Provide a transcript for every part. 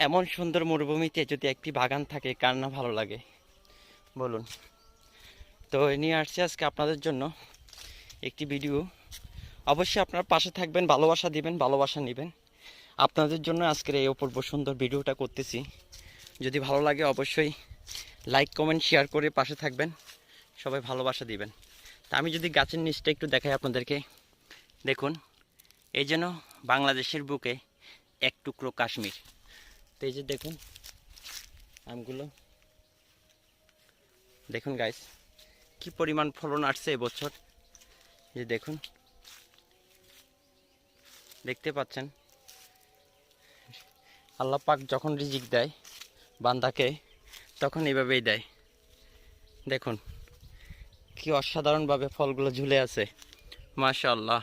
এমন সুন্দর মরুভূমিতে যদি একটি বাগান থাকে, কার না ভালো লাগে? বলুন। তো নিয়ে আসছি আজকে আপনাদের জন্য একটি ভিডিও। অবশ্যই আপনার পাশে থাকবেন, ভালোবাসা দিবেন, ভালোবাসা নেবেন। আপনাদের জন্য আজকের এই অপূর্ব সুন্দর ভিডিওটা করতেছি। যদি ভালো লাগে অবশ্যই লাইক, কমেন্ট, শেয়ার করে পাশে থাকবেন। সবাই ভালোবাসা দিবেন। তা আমি যদি গাছের নিচটা একটু দেখাই আপনাদেরকে। দেখুন, এই যেন বাংলাদেশের বুকে এক টুকরো কাশ্মীর। যে দেখুন, আমগুলো। দেখুন গাইস কি পরিমাণ ফলন আসছে এবছর যে দেখুন, দেখতে পাচ্ছেন? আল্লাহ পাক যখন রিজিক দেয় বান্দাকে, তখন এভাবেই দেয়। দেখুন, কি অসাধারণভাবে ফলগুলো ঝুলে আছে। মাশা আল্লাহ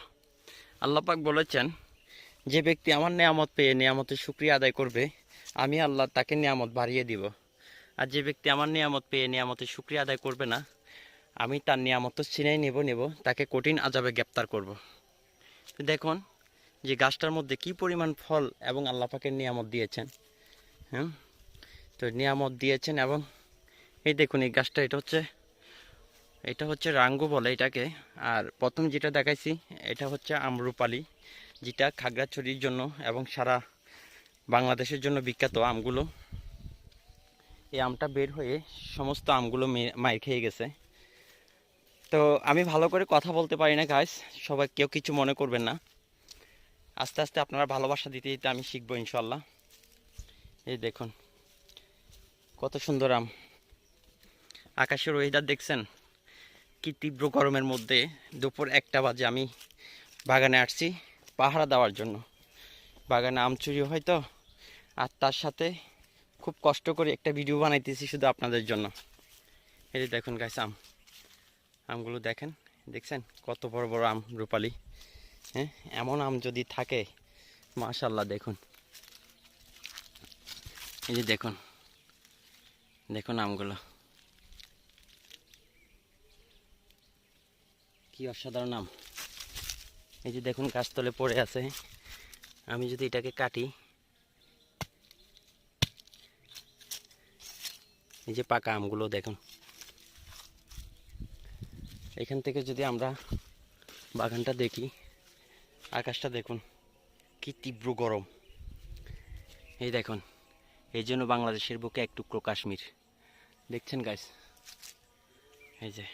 আল্লাহ পাক বলেছেন, যে ব্যক্তি আমার নিয়ামত পেয়ে নিয়ামতের শুক্রিয়া আদায় করবে আমি আল্লাহ তাকে নিয়ামত বাড়িয়ে দিব। আর যে ব্যক্তি আমার নিয়ামত পেয়ে নিয়ামতের শুক্রিয়া আদায় করবে না, আমি তার নিয়ামত ছিনাই নেব নেব। তাকে কঠিন আজাবে গ্রেপ্তার করব। দেখুন, যে গাছটার মধ্যে কি পরিমাণ ফল এবং আল্লাহ পাকের নিয়ামত দিয়েছেন। হ্যাঁ? তো নিয়ামত দিয়েছেন এবং এই দেখুন, এই গাছটা এটা হচ্ছে এটা হচ্ছে রাঙ্গু বলে এটাকে। আর প্রথম যেটা দেখাইছি, এটা হচ্ছে আমরুপালি, যেটা খাগড়াছড়ির জন্য এবং সারা বাংলাদেশের জন্য বিখ্যাত আমগুলো। এই আমটা বের হয়ে সমস্ত আমগুলো মে- মার খেয়ে গেছে। তো আমি ভালো করে কথা বলতে পারি না গাইস সবাই কেউ কিছু মনে করবেন না। আস্তে আস্তে আপনারা ভালোবাসা দিতে দিতে আমি শিখব ইনশাল্লাহ এই দেখুন, কত সুন্দর আম। আকাশের ওয়েদার দেখছেন? কি তীব্র গরমের মধ্যে দুপুর একটা বাজে আমি বাগানে আসছি পাহারা দেওয়ার জন্য। বাগানে আম চুরি হয় তো আর তার সাথে খুব কষ্ট করে একটা ভিডিও বানাইতেছি শুধু আপনাদের জন্য। এই দেখুন গাছ আম। আমগুলো দেখেন, দেখছেন? কত বড় বড় আম রূপালি। হ্যাঁ এমন আম যদি থাকে মাশাল্লাহ দেখুন। এই যে দেখুন দেখুন আমগুলো। কি অসাধারণ আম। এই যে দেখুন গাছতলে পড়ে আছে। আমি যদি এটাকে কাটি এই যে পাকা আমগুলো দেখুন। এখান থেকে যদি আমরা বাগানটা দেখি, আকাশটা দেখুন, কি তীব্র গরম। এই দেখুন, এই জন্য বাংলাদেশের বুকে এক টুকরো কাশ্মীর। দেখছেন গাছ এই যে।